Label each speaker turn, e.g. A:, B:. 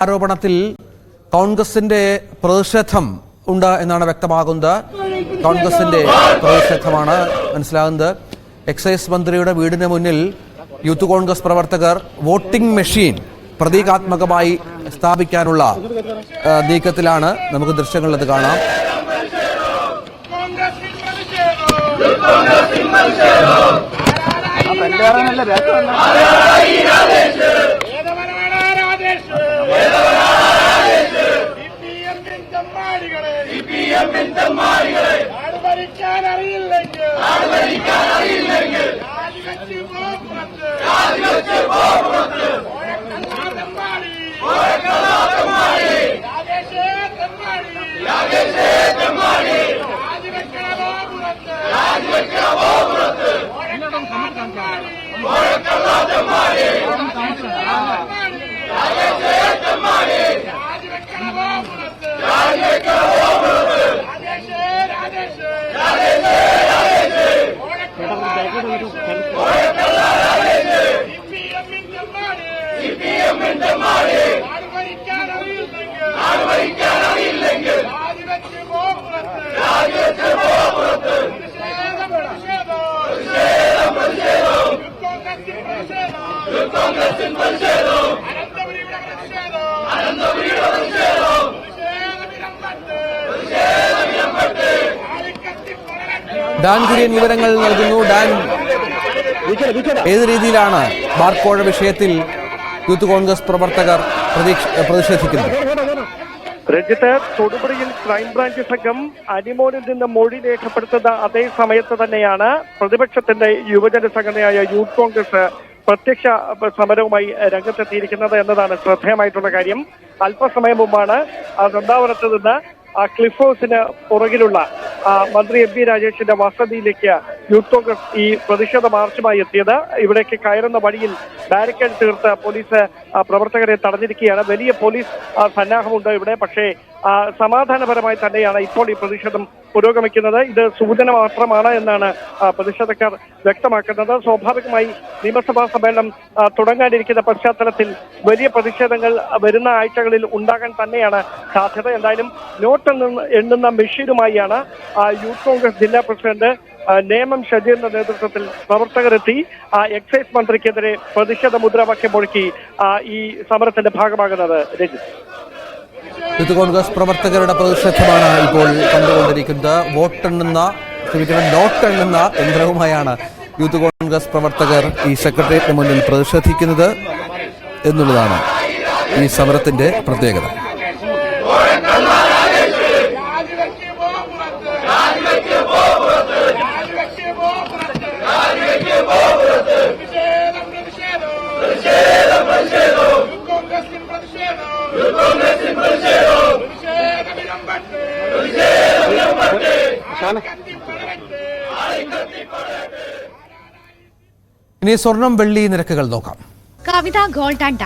A: ആരോപണത്തിൽ കോൺഗ്രസിന്റെ പ്രതിഷേധം ഉണ്ട് എന്നാണ് വ്യക്തമാകുന്നത്. കോൺഗ്രസിന്റെ പ്രതിഷേധമാണ് മനസ്സിലാകുന്നത്. എക്സൈസ് മന്ത്രിയുടെ വീടിന് മുന്നിൽ യൂത്ത് കോൺഗ്രസ് പ്രവർത്തകർ വോട്ടിംഗ് മെഷീൻ പ്രതീകാത്മകമായി സ്ഥാപിക്കാനുള്ള ആ, നീക്കത്തിലാണ്. നമുക്ക് ദൃശ്യങ്ങളിൽ അത് കാണാം
B: നാട് ഭരിക്കാൻ അറിയില്ലെങ്കിൽ രാജിവെച്ച് സിപിഎമ്മിന്റെ മാടി. നാട് ഭരിക്കാൻ അറിയില്ലെങ്കിൽ. രാജിവെച്ച് പോ പുറത്ത്. പ്രതിഷേധം, പ്രതിഷേധം. യൂത്ത് കോൺഗ്രസിൻ പ്രതിഷേധം. അനന്തപുരിയുടെ പ്രതിഷേധം. പ്രതിഷേധം ഇരമ്പട്ട്. ആളിക്കത്തി പടരട്ടെ.
A: ഡാൻ കുര്യൻ വിവരങ്ങൾ നൽകുന്നു. ഡാൻ ഏത് രീതിയിലാണ് ബാർക്കോഴ വിഷയത്തിൽ യൂത്ത് കോൺഗ്രസ് പ്രവർത്തകർ പ്രതിഷേധിക്കുന്നത്?
C: രഞ്ജിത്ത് തൊടുപുഴയിൽ ക്രൈംബ്രാഞ്ച് സംഘം അനിമോനിൽ നിന്ന് മൊഴി രേഖപ്പെടുത്തുന്ന അതേ സമയത്ത് തന്നെയാണ് പ്രതിപക്ഷത്തിന്റെ യുവജന സംഘടനയായ യൂത്ത് കോൺഗ്രസ് പ്രത്യക്ഷ സമരവുമായി രംഗത്തെത്തിയിരിക്കുന്നത് എന്നതാണ് ശ്രദ്ധേയമായിട്ടുള്ള കാര്യം. അല്പസമയം മുമ്പാണ് ആ വൃന്ദാവനത്ത് നിന്ന് ആ ക്ലിഫ് ഹൗസിന് പുറകിലുള്ള മന്ത്രി എം പി രാജേഷിന്റെ വസതിയിലേക്ക് യൂത്ത് കോൺഗ്രസ് ഈ പ്രതിഷേധ മാർച്ചുമായി എത്തിയത്. ഇവിടേക്ക് കയറുന്ന വഴിയിൽ ബാരിക്കേഡ് തീർത്ത് പോലീസ് പ്രവർത്തകരെ തടഞ്ഞിരിക്കുകയാണ്. വലിയ പോലീസ് സന്നാഹമുണ്ട് ഇവിടെ. പക്ഷേ സമാധാനപരമായി തന്നെയാണ് ഇപ്പോൾ ഈ പ്രതിഷേധം പുരോഗമിക്കുന്നത്. ഇത് സൂചന മാത്രമാണ് എന്നാണ് പ്രതിഷേധക്കാർ വ്യക്തമാക്കുന്നത്. സ്വാഭാവികമായി നിയമസഭാ സമ്മേളനം തുടങ്ങാനിരിക്കുന്ന പശ്ചാത്തലത്തിൽ വലിയ പ്രതിഷേധങ്ങൾ വരുന്ന ആഴ്ചകളിൽ ഉണ്ടാകാൻ തന്നെയാണ് സാധ്യത. എന്തായാലും നോട്ട് എണ്ണുന്ന മെഷീനുമായാണ് യൂത്ത് കോൺഗ്രസ് ജില്ലാ പ്രസിഡന്റ് നേമം ഷജീറിന്റെ നേതൃത്വത്തിൽ പ്രവർത്തകരെത്തി. എക്സൈസ് മന്ത്രിക്കെതിരെ പ്രതിഷേധ മുദ്രാവാക്യം മുഴക്കി ഈ സമരത്തിന്റെ ഭാഗമാകുന്നത്. രഞ്ജിത്ത്.
A: യൂത്ത് കോൺഗ്രസ് പ്രവർത്തകരുടെ പ്രതിഷേധമാണ് ഇപ്പോൾ കണ്ടുകൊണ്ടിരിക്കുന്നത്. വോട്ടെണ്ണുന്ന ക്ഷമിക്കണം നോട്ടെണ്ണുന്ന യന്ത്രവുമായാണ് യൂത്ത് കോൺഗ്രസ് പ്രവർത്തകർ ഈ സെക്രട്ടേറിയറ്റിന് മുന്നിൽ പ്രതിഷേധിക്കുന്നത് എന്നുള്ളതാണ് ഈ സമരത്തിന്റെ പ്രത്യേകത
B: രാജിവെച്ച് പോ പുറത്ത്. രാജിവെച്ച് പോ പുറത്ത്. പ്രതിഷേധം, പ്രതിഷേധം. യൂത്ത് കോൺഗ്രസിൻ പ്രതിഷേധം. പ്രതിഷേധം ഇരമ്പട്ട്. ആളിക്കത്തി പടരട്ടെ.
A: ഇനി സ്വർണം വെള്ളി നിരക്കുകൾ നോക്കാം.
D: കവിത ഗോൾഡ് ആൻഡ്